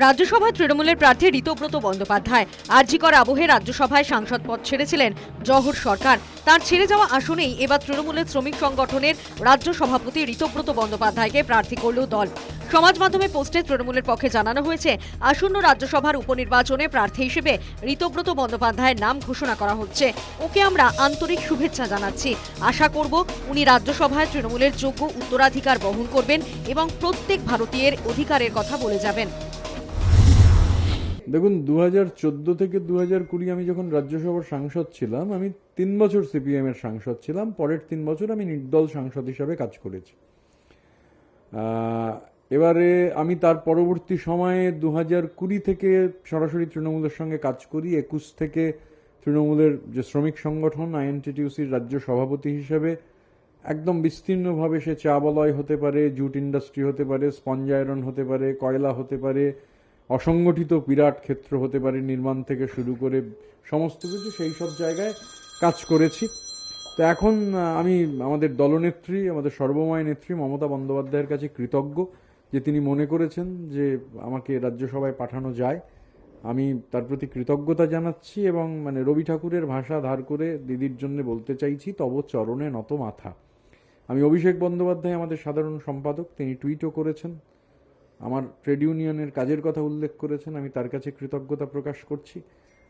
রাজ্যসভায় তৃণমূলের প্রার্থী ঋতব্রত বন্দ্যোপাধ্যায়। আরজিকর আবহে রাজ্যসভায় সাংসদ পদ ছেড়েছিলেন জহর সরকার। তার ছেড়ে যাওয়া আসনেই এবার তৃণমূলের শ্রমিক সংগঠনের রাজ্য সভাপতি ঋতব্রত বন্দ্যোপাধ্যায়কে প্রার্থী করল দল। সমাজ মাধ্যমে পোস্টে তৃণমূলের পক্ষে জানানো হয়েছে, আসন্ন রাজ্যসভার উপনির্বাচনে প্রার্থী হিসেবে ঋতব্রত বন্দ্যোপাধ্যায়ের নাম ঘোষণা করা হচ্ছে। ওকে আমরা আন্তরিক শুভেচ্ছা জানাচ্ছি। আশা করব উনি রাজ্যসভায় তৃণমূলের যোগ্য উত্তরাধিকার বহন করবেন এবং প্রত্যেক ভারতীয়ের অধিকারের কথা বলে যাবেন। দেখুন দু হাজার চোদ্দ থেকে দু কুড়ি আমি যখন রাজ্যসভার সাংসদ ছিলাম, আমি তিন বছর সিপিএম এর সাংসদ ছিলাম। পরের তিন বছর আমি নির্দল সাংসদ হিসাবে কাজ করেছি। এবারে আমি তার পরবর্তী সময়ে দু হাজার কুড়ি থেকে সরাসরি তৃণমূলের সঙ্গে কাজ করি। একুশ থেকে তৃণমূলের যে শ্রমিক সংগঠন, আইএনটিটিউসির রাজ্য সভাপতি হিসেবে একদম বিস্তীর্ণভাবে সে চা বলয় হতে পারে, জুট ইন্ডাস্ট্রি হতে পারে স্পঞ্জ আয়রন হতে পারে, কয়লা হতে পারে অসংগঠিত বিরাট ক্ষেত্র হতে পারে নির্মাণ থেকে শুরু করে সমস্ত কিছু, সেই সব জায়গায় কাজ করেছি। তো এখন আমি আমাদের দলনেত্রী, আমাদের সর্বময় নেত্রী মমতা বন্দ্যোপাধ্যায়ের কাছে কৃতজ্ঞ যে তিনি মনে করেছেন যে আমাকে রাজ্যসভায় পাঠানো যায়। আমি তার প্রতি কৃতজ্ঞতা জানাচ্ছি এবং মানে রবি ঠাকুরের ভাষা ধার করে দিদির জন্য বলতে চাইছি, তব চরণে নত মাথা। আমি অভিষেক বন্দ্যোপাধ্যায় আমাদের সাধারণ সম্পাদক, তিনি টুইটও করেছেন। আমার ট্রেড ইউনিয়নের কাজের কথা উল্লেখ করেছেন, আমি তার কাছে কৃতজ্ঞতা প্রকাশ করছি।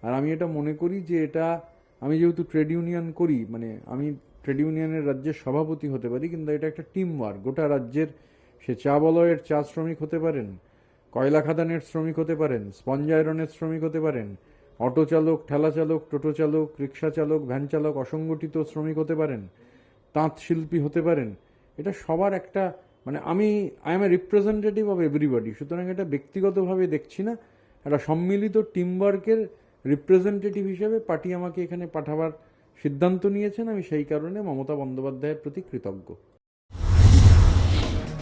আর আমি এটা মনে করি যে এটা, আমি যেহেতু ট্রেড ইউনিয়ন করি মানে আমি ট্রেড ইউনিয়নের রাজ্যের সভাপতি হতে পারি, কিন্তু এটা একটা টিম ওয়ার্ক গোটা রাজ্যের, সে চা বলয়ের চা শ্রমিক হতে পারেন, কয়লা খাদানের শ্রমিক হতে পারেন, স্পঞ্জ আয়রনের শ্রমিক হতে পারেন, অটো চালক, ঠেলা চালক, টোটো চালক, রিক্সা চালক, ভ্যান চালক, অসংগঠিত শ্রমিক হতে পারেন, তাঁত শিল্পী হতে পারেন। এটা সবার একটা মানে আমি I am a representative of everybody সুতরাং এটা ব্যক্তিগতভাবে দেখছি না। একটা সম্মিলিত টিমওয়ার্কের রিপ্রেজেন্টেটিভ হিসেবে পার্টি আমাকে এখানে পাঠাবার সিদ্ধান্ত নিয়েছেন। আমি সেই কারণে মমতা বন্দ্যোপাধ্যায়ের প্রতি কৃতজ্ঞ।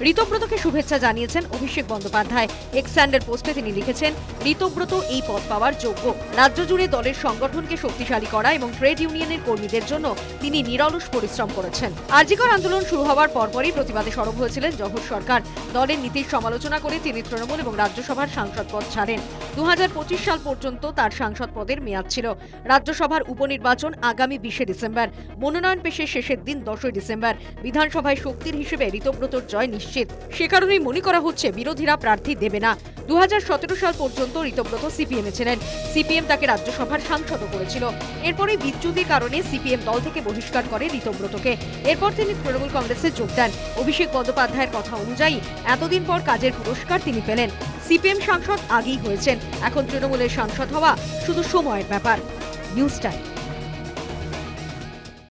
ঋতব্রতকে শুভেচ্ছা জানিয়েছেন অভিষেক বন্দ্যোপাধ্যায়। এক্স স্যান্ডের পোস্টে তিনি লিখেছেন ঋতব্রত এই পদ পাওয়ার যোগ্য। রাজ্য জুড়ে দলের সংগঠনকে শক্তিশালী করা এবং ট্রেড ইউনিয়নের কর্মীদের জন্য তিনি নিরলস পরিশ্রম করেছেন। আরজিকর আন্দোলন শুরু হওয়ার পরপরই প্রতিবাদে সরব হয়েছিলেন জহর সরকার। দলের নীতির সমালোচনা করে তিনি তৃণমূল এবং রাজ্যসভার সাংসদ পদ ছাড়েন। দু হাজার পঁচিশ সাল পর্যন্ত তার সাংসদ পদের মেয়াদ ছিল। রাজ্যসভার উপনির্বাচন আগামী বিশে ডিসেম্বর। মনোনয়ন পেশের শেষের দিন দশই ডিসেম্বর। বিধানসভায় শক্তির হিসেবে ঋতব্রতর জয় নিশ্চিত সে কারণেই মনে করা হচ্ছে বিরোধীরা প্রার্থী দেবে না। দুহাজার সতেরো সাল পর্যন্ত ঋতব্রত সিপিএমে ছিলেন। সিপিএম তাকে রাজ্যসভার সাংসদও করেছিল। এরপরে বিচ্যুতির কারণে সিপিএম দল থেকে বহিষ্কার করে ঋতব্রতকে। এরপর তিনি তৃণমূল কংগ্রেসে যোগ দেন। অভিষেক বন্দ্যোপাধ্যায়ের কথা অনুযায়ী এতদিন পর কাজের পুরস্কার তিনি পেলেন। সিপিএম সাংসদ আগেই হয়েছেন। এখন তৃণমূলের সাংসদ হওয়া শুধু সময়ের ব্যাপার। News time.